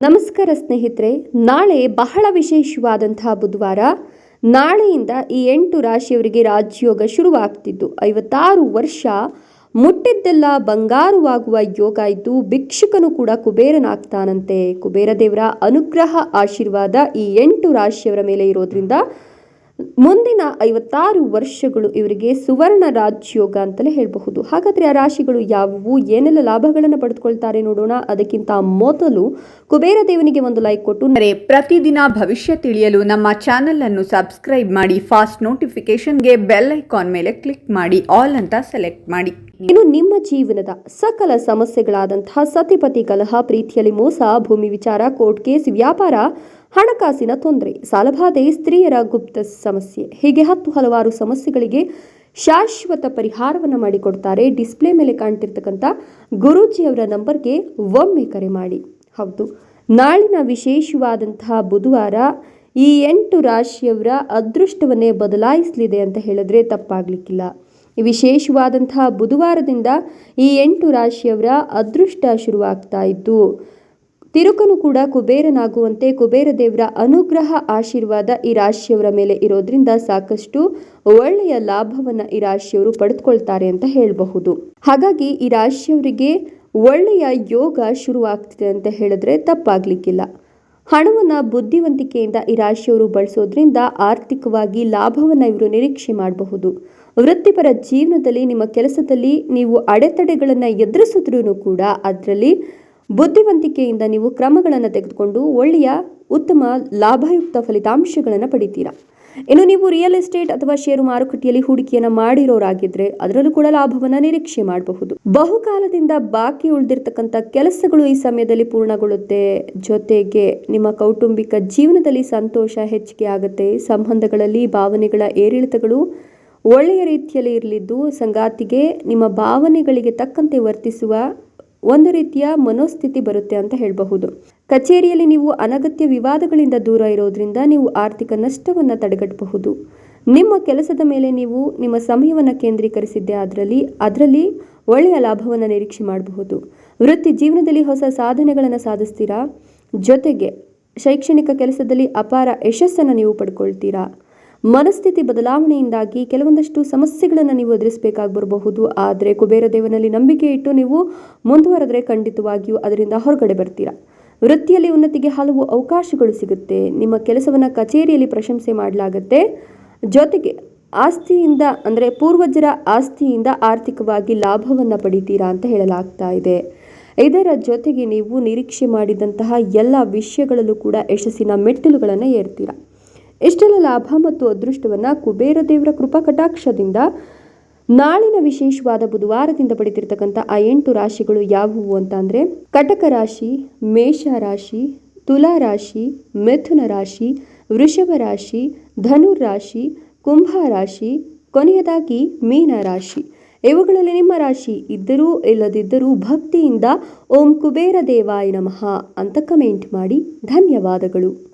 ನಮಸ್ಕಾರ ಸ್ನೇಹಿತರೆ, ನಾಳೆ ಬಹಳ ವಿಶೇಷವಾದಂತಹ ಬುಧವಾರ. ನಾಳೆಯಿಂದ ಈ ಎಂಟು ರಾಶಿಯವರಿಗೆ ರಾಜಯೋಗ ಶುರುವಾಗ್ತಿದ್ದು. ಐವತ್ತಾರು ವರ್ಷ ಮುಟ್ಟಿದ್ದೆಲ್ಲ ಬಂಗಾರವಾಗುವ ಯೋಗ ಇದ್ದು, ಭಿಕ್ಷುಕನು ಕೂಡ ಕುಬೇರನಾಗ್ತಾನಂತೆ. ಕುಬೇರ ದೇವರ ಅನುಗ್ರಹ, ಆಶೀರ್ವಾದ ಈ ಎಂಟು ರಾಶಿಯವರ ಮೇಲೆ ಇರೋದ್ರಿಂದ ಮುಂದಿನ ಐವತ್ತಾರು ವರ್ಷಗಳು ಇವರಿಗೆ ಸುವರ್ಣ ರಾಜ್ಯೋಗ ಅಂತಲೇ ಹೇಳಬಹುದು. ಹಾಗಾದರೆ ಆ ರಾಶಿಗಳು ಯಾವುವು? ಏನೆಲ್ಲ ಲಾಭಗಳನ್ನು ಪಡೆದುಕೊಳ್ತಾರೆ ನೋಡೋಣ. ಅದಕ್ಕಿಂತ ಮೊದಲು ಕುಬೇರ ದೇವನಿಗೆ ಒಂದು ಲೈಕ್ ಕೊಟ್ಟು ಪ್ರತಿದಿನ ಭವಿಷ್ಯ ತಿಳಿಯಲು ನಮ್ಮ ಚಾನೆಲ್ ಅನ್ನು ಸಬ್ಸ್ಕ್ರೈಬ್ ಮಾಡಿ ಫಾಸ್ಟ್ ನೋಟಿಫಿಕೇಶನ್ಗೆ ಬೆಲ್ ಐಕಾನ್ ಮೇಲೆ ಕ್ಲಿಕ್ ಮಾಡಿ ಆಲ್ ಅಂತ ಸೆಲೆಕ್ಟ್ ಮಾಡಿ. ಇನ್ನು ನಿಮ್ಮ ಜೀವನದ ಸಕಲ ಸಮಸ್ಯೆಗಳಾದಂತಹ ಸತಿಪತಿ ಕಲಹ ಪ್ರೀತಿಯಲ್ಲಿ ಮೋಸ ಭೂಮಿ ವಿಚಾರ ಕೋರ್ಟ್ ಕೇಸ್ ವ್ಯಾಪಾರ ಹಣಕಾಸಿನ ತೊಂದರೆ, ಸಾಲಬಾಧೆ, ಸ್ತ್ರೀಯರ ಗುಪ್ತ ಸಮಸ್ಯೆ. ಹೀಗೆ ಹತ್ತು ಹಲವಾರು ಸಮಸ್ಯೆಗಳಿಗೆ ಶಾಶ್ವತ ಪರಿಹಾರವನ್ನು ಮಾಡಿಕೊಡ್ತಾರೆ ಡಿಸ್ಪ್ಲೇ ಮೇಲೆ ಕಾಣ್ತಿರ್ತಕ್ಕಂಥ ಗುರೂಜಿಯವರ ನಂಬರ್ಗೆ ಒಮ್ಮೆ ಕರೆ ಮಾಡಿ. ಹೌದು, ನಾಳಿನ ವಿಶೇಷವಾದಂತಹ ಬುಧವಾರ ಈ ಎಂಟು ರಾಶಿಯವರ ಅದೃಷ್ಟವನ್ನೇ ಬದಲಾಯಿಸಲಿದೆ ಅಂತ ಹೇಳಿದ್ರೆ ತಪ್ಪಾಗ್ಲಿಕ್ಕಿಲ್ಲ. ವಿಶೇಷವಾದಂತಹ ಬುಧವಾರದಿಂದ ಈ ಎಂಟು ರಾಶಿಯವರ ಅದೃಷ್ಟ ಶುರುವಾಗ್ತಾ ಇದ್ದು ತಿರುಕನು ಕೂಡ ಕುಬೇರನಾಗುವಂತೆ ಕುಬೇರ ದೇವರ ಅನುಗ್ರಹ ಆಶೀರ್ವಾದ ಈ ರಾಶಿಯವರ ಮೇಲೆ ಇರೋದ್ರಿಂದ ಸಾಕಷ್ಟು ಒಳ್ಳೆಯ ಲಾಭವನ್ನು ಈ ರಾಶಿಯವರು ಪಡೆದುಕೊಳ್ತಾರೆ ಅಂತ ಹೇಳಬಹುದು. ಹಾಗಾಗಿ ಈ ರಾಶಿಯವರಿಗೆ ಒಳ್ಳೆಯ ಯೋಗ ಶುರುವಾಗ್ತಿದೆ ಅಂತ ಹೇಳಿದ್ರೆ ತಪ್ಪಾಗ್ಲಿಕ್ಕಿಲ್ಲ. ಹಣವನ್ನು ಬುದ್ಧಿವಂತಿಕೆಯಿಂದ ಈ ರಾಶಿಯವರು ಬಳಸೋದ್ರಿಂದ ಆರ್ಥಿಕವಾಗಿ ಲಾಭವನ್ನು ಇವರು ನಿರೀಕ್ಷೆ ಮಾಡಬಹುದು. ವೃತ್ತಿಪರ ಜೀವನದಲ್ಲಿ ನಿಮ್ಮ ಕೆಲಸದಲ್ಲಿ ನೀವು ಅಡೆತಡೆಗಳನ್ನು ಎದುರಿಸಿದ್ರೂ ಕೂಡ ಅದರಲ್ಲಿ ಬುದ್ಧಿವಂತಿಕೆಯಿಂದ ನೀವು ಕ್ರಮಗಳನ್ನು ತೆಗೆದುಕೊಂಡು ಒಳ್ಳೆಯ, ಉತ್ತಮ, ಲಾಭಯುಕ್ತ ಫಲಿತಾಂಶಗಳನ್ನು ಪಡಿತೀರಾ? ಇನ್ನು ನೀವು ರಿಯಲ್ ಎಸ್ಟೇಟ್ ಅಥವಾ ಷೇರು ಮಾರುಕಟ್ಟೆಯಲ್ಲಿ ಹೂಡಿಕೆಯನ್ನು ಮಾಡಿರೋರಾಗಿದ್ರೆ ಅದರಲ್ಲೂ ಕೂಡ ಲಾಭವನ್ನು ನಿರೀಕ್ಷೆ ಮಾಡಬಹುದು. ಬಹುಕಾಲದಿಂದ ಬಾಕಿ ಉಳಿದಿರ್ತಕ್ಕಂಥ ಕೆಲಸಗಳು ಈ ಸಮಯದಲ್ಲಿ ಪೂರ್ಣಗೊಳ್ಳುತ್ತೆ. ಜೊತೆಗೆ ನಿಮ್ಮ ಕೌಟುಂಬಿಕ ಜೀವನದಲ್ಲಿ ಸಂತೋಷ, ಹೆಚ್ಚಿಗೆ ಆಗುತ್ತೆ. ಸಂಬಂಧಗಳಲ್ಲಿ ಭಾವನೆಗಳ ಏರಿಳಿತಗಳು ಒಳ್ಳೆಯ ರೀತಿಯಲ್ಲಿ ಇರಲಿದ್ದು, ಸಂಗಾತಿಗೆ ನಿಮ್ಮ ಭಾವನೆಗಳಿಗೆ ತಕ್ಕಂತೆ ವರ್ತಿಸುವ ಒಂದು ರೀತಿಯ ಮನೋಸ್ಥಿತಿ ಬರುತ್ತೆ ಅಂತ ಹೇಳಬಹುದು. ಕಚೇರಿಯಲ್ಲಿ ನೀವು ಅನಗತ್ಯ ವಿವಾದಗಳಿಂದ ದೂರ ಇರೋದ್ರಿಂದ ನೀವು ಆರ್ಥಿಕ ನಷ್ಟವನ್ನು ತಡೆಗಟ್ಟಬಹುದು ನಿಮ್ಮ ಕೆಲಸದ ಮೇಲೆ ನೀವು ನಿಮ್ಮ ಸಮಯವನ್ನು ಕೇಂದ್ರೀಕರಿಸಿದ್ದೆ ಅದರಲ್ಲಿ ಅದರಲ್ಲಿ ಒಳ್ಳೆಯ ಲಾಭವನ್ನು ನಿರೀಕ್ಷೆ ಮಾಡಬಹುದು. ವೃತ್ತಿ ಜೀವನದಲ್ಲಿ ಹೊಸ ಸಾಧನೆಗಳನ್ನು ಸಾಧಿಸ್ತೀರಾ? ಜೊತೆಗೆ ಶೈಕ್ಷಣಿಕ ಕೆಲಸದಲ್ಲಿ ಅಪಾರ ಯಶಸ್ಸನ್ನು ನೀವು ಪಡ್ಕೊಳ್ತೀರಾ? ಮನಸ್ಥಿತಿ ಬದಲಾವಣೆಯಿಂದಾಗಿ ಕೆಲವೊಂದಷ್ಟು ಸಮಸ್ಯೆಗಳನ್ನು ನೀವು ಎದುರಿಸಬೇಕಾಗಿ ಬರಬಹುದು. ಆದರೆ ಕುಬೇರ ದೇವನಲ್ಲಿ ನಂಬಿಕೆ ಇಟ್ಟು ನೀವು ಮುಂದುವರೆದ್ರೆ ಖಂಡಿತವಾಗಿಯೂ ಅದರಿಂದ ಹೊರಗಡೆ ಬರ್ತೀರಾ? ವೃತ್ತಿಯಲ್ಲಿ ಉನ್ನತಿಗೆ ಹಲವು ಅವಕಾಶಗಳು ಸಿಗುತ್ತೆ. ನಿಮ್ಮ ಕೆಲಸವನ್ನು ಕಚೇರಿಯಲ್ಲಿ ಪ್ರಶಂಸೆ ಮಾಡಲಾಗುತ್ತೆ. ಜೊತೆಗೆ ಆಸ್ತಿಯಿಂದ, ಅಂದರೆ ಪೂರ್ವಜರ ಆಸ್ತಿಯಿಂದ ಆರ್ಥಿಕವಾಗಿ ಲಾಭವನ್ನು ಪಡಿತೀರಾ ಅಂತ ಹೇಳಲಾಗ್ತಾ ಇದೆ. ಇದರ ಜೊತೆಗೆ ನೀವು ನಿರೀಕ್ಷೆ ಮಾಡಿದಂತಹ ಎಲ್ಲ ವಿಷಯಗಳಲ್ಲೂ ಕೂಡ ಯಶಸ್ಸಿನ ಮೆಟ್ಟಿಲುಗಳನ್ನು ಏರ್ತೀರಾ? ಇಷ್ಟೆಲ್ಲ ಲಾಭ ಮತ್ತು ಅದೃಷ್ಟವನ್ನು ಕುಬೇರ ದೇವರ ಕೃಪಾ ಕಟಾಕ್ಷದಿಂದ ನಾಳಿನ ವಿಶೇಷವಾದ ಬುಧವಾರದಿಂದ ಪಡೆದಿರ್ತಕ್ಕಂಥ ಆ ಎಂಟು ರಾಶಿಗಳು ಯಾವುವು ಅಂತ ಅಂದರೆ ಕಟಕ ರಾಶಿ, ಮೇಷ ರಾಶಿ, ತುಲಾ ರಾಶಿ, ಮಿಥುನ ರಾಶಿ, ವೃಷಭ ರಾಶಿ ಧನುರ್ ರಾಶಿ, ಕುಂಭ ರಾಶಿ, ಕೊನೆಯದಾಗಿ ಮೀನ ರಾಶಿ. ಇವುಗಳಲ್ಲಿ ನಿಮ್ಮ ರಾಶಿ ಇದ್ದರೂ ಇಲ್ಲದಿದ್ದರೂ ಭಕ್ತಿಯಿಂದ ಓಂ ಕುಬೇರ ದೇವಾಯ ನಮಃ ಅಂತ ಕಮೆಂಟ್ ಮಾಡಿ ಧನ್ಯವಾದಗಳು.